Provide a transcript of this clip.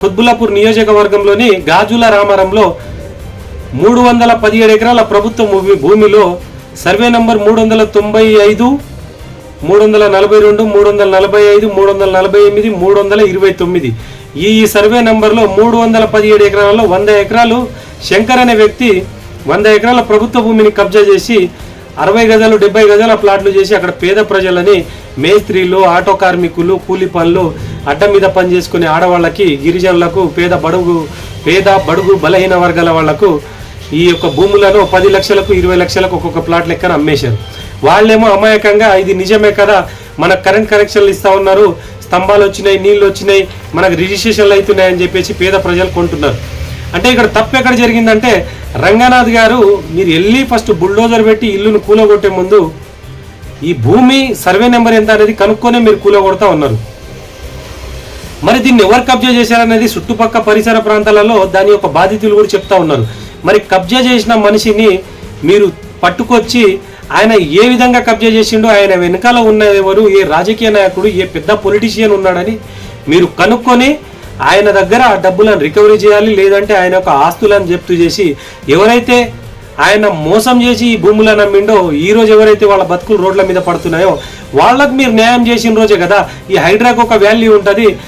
కుత్బులాపూర్ నియోజకవర్గంలోని గాజుల రామారంలో మూడు వందల పదిహేడు ఎకరాల ప్రభుత్వ భూమి- భూమిలో సర్వే నంబర్ మూడు వందల తొంభై ఐదు మూడు వందల నలభై రెండు మూడు వందల నలభై ఐదు మూడు వందల నలభై ఎనిమిది మూడు వందల ఇరవై తొమ్మిది. ఈ ఈ సర్వే నంబర్లో మూడు వందల పదిహేడు ఎకరాలలో వంద ఎకరాలు శంకర్ అనే వ్యక్తి వంద ఎకరాల ప్రభుత్వ భూమిని కబ్జా చేసి అరవై గజాలు డెబ్బై గజాల ప్లాట్లు చేసి అక్కడ పేద ప్రజలని మేస్త్రీలు ఆటో కార్మికులు కూలి పనులు అడ్డ మీద పని చేసుకునే ఆడవాళ్ళకి గిరిజనులకు పేద బడుగు పేద బడుగు బలహీన వర్గాల వాళ్ళకు ఈ యొక్క భూములను పది లక్షలకు ఇరవై లక్షలకు ఒక్కొక్క ప్లాట్ లెక్కన అమ్మేశారు. వాళ్ళేమో అమాయకంగా ఇది నిజమే కదా మనకు కరెంట్ కనెక్షన్లు ఇస్తా ఉన్నారు స్తంభాలు వచ్చినాయి నీళ్ళు వచ్చినాయి మనకు రిజిస్ట్రేషన్లు అవుతున్నాయని చెప్పేసి పేద ప్రజలు కొంటున్నారు. అంటే ఇక్కడ తప్పు ఎక్కడ జరిగిందంటే రంగనాథ్ గారు మీరు వెళ్ళి ఫస్ట్ బుల్డోజర్ పెట్టి ఇల్లును కూలగొట్టే ముందు ఈ భూమి సర్వే నెంబర్ ఎంత అనేది కనుక్కొనే మీరు కూలగొడతా ఉన్నారు. మరి దీన్ని ఎవరు కబ్జా చేశారనేది చుట్టుపక్క పరిసర ప్రాంతాలలో దాని యొక్క బాధితులు కూడా చెప్తా ఉన్నారు. మరి కబ్జా చేసిన మనిషిని మీరు పట్టుకొచ్చి ఆయన ఏ విధంగా కబ్జా చేసిండో ఆయన వెనకాల ఉన్న ఎవరు ఏ రాజకీయ నాయకుడు ఏ పెద్ద పొలిటీషియన్ ఉన్నాడని మీరు కనుక్కొని ఆయన దగ్గర ఆ డబ్బులను రికవరీ చేయాలి లేదంటే ఆయన యొక్క ఆస్తులను జప్తు చేసి ఎవరైతే ఆయన మోసం చేసి ఈ భూములను అమ్మిండో ఈ రోజు ఎవరైతే వాళ్ళ బతుకులు రోడ్ల మీద పడుతున్నాయో వాళ్ళకు మీరు న్యాయం చేసిన రోజే కదా ఈ హైడ్రాకు ఒక వాల్యూ ఉంటుంది.